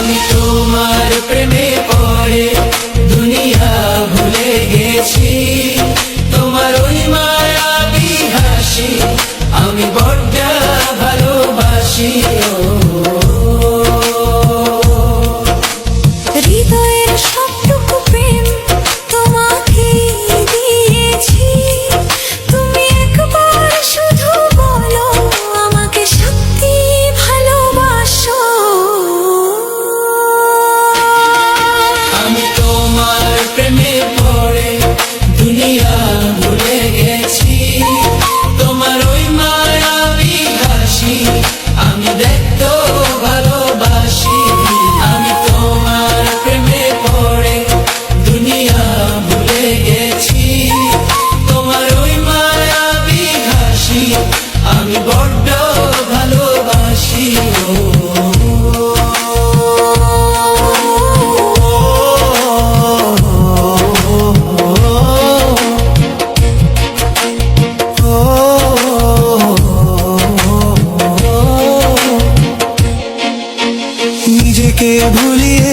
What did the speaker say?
আমি তোমার প্রেমে give নিজেকে ভুলিয়ে